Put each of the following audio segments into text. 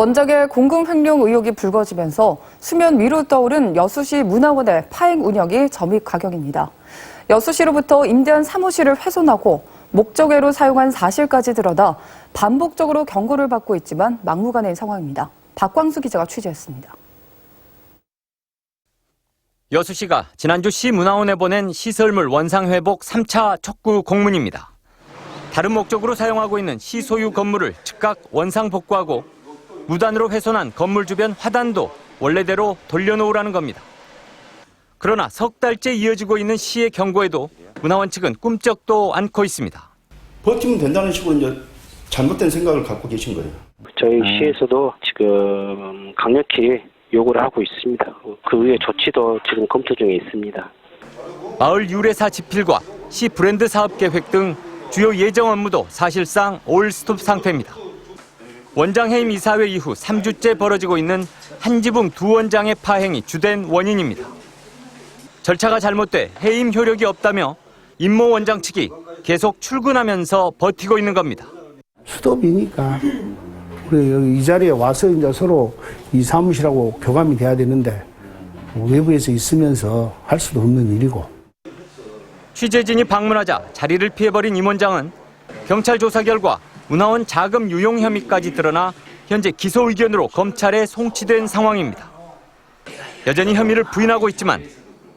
원작의 공금 횡령 의혹이 불거지면서 수면 위로 떠오른 여수시 문화원의 파행 운영이 점입 가격입니다. 여수시로부터 임대한 사무실을 훼손하고 목적외로 사용한 사실까지 드러나 반복적으로 경고를 받고 있지만 막무가내인 상황입니다. 박광수 기자가 취재했습니다. 여수시가 지난주 시문화원에 보낸 시설물 원상회복 3차 촉구 공문입니다. 다른 목적으로 사용하고 있는 시 소유 건물을 즉각 원상 복구하고 무단으로 훼손한 건물 주변 화단도 원래대로 돌려놓으라는 겁니다. 그러나 석 달째 이어지고 있는 시의 경고에도 문화원 측은 꿈쩍도 않고 있습니다. 버티면 된다는 식으로 이제 잘못된 생각을 갖고 계신 거예요. 저희 시에서도 지금 강력히 요구를 하고 있습니다. 그 외에 조치도 지금 검토 중에 있습니다. 마을 유래사 집필과 시 브랜드 사업 계획 등 주요 예정 업무도 사실상 올스톱 상태입니다. 원장 해임 이사회 이후 3주째 벌어지고 있는 한 지붕 두 원장의 파행이 주된 원인입니다. 절차가 잘못돼 해임 효력이 없다며 임모 원장 측이 계속 출근하면서 버티고 있는 겁니다. 수도비니까 우리 여기 이 자리에 와서 이제 서로 이 사무실하고 교감이 돼야 되는데 외부에서 있으면서 할 수도 없는 일이고 취재진이 방문하자 자리를 피해버린 임 원장은 경찰 조사 결과 문화원 자금 유용 혐의까지 드러나 현재 기소 의견으로 검찰에 송치된 상황입니다. 여전히 혐의를 부인하고 있지만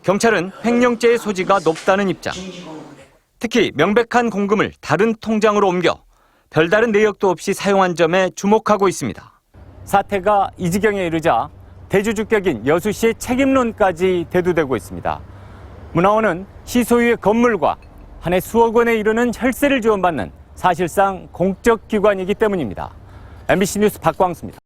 경찰은 횡령죄의 소지가 높다는 입장. 특히 명백한 공금을 다른 통장으로 옮겨 별다른 내역도 없이 사용한 점에 주목하고 있습니다. 사태가 이 지경에 이르자 대주주격인 여수시의 책임론까지 대두되고 있습니다. 문화원은 시 소유의 건물과 한 해 수억 원에 이르는 혈세를 지원받는 사실상 공적 기관이기 때문입니다. MBC 뉴스 박광수입니다.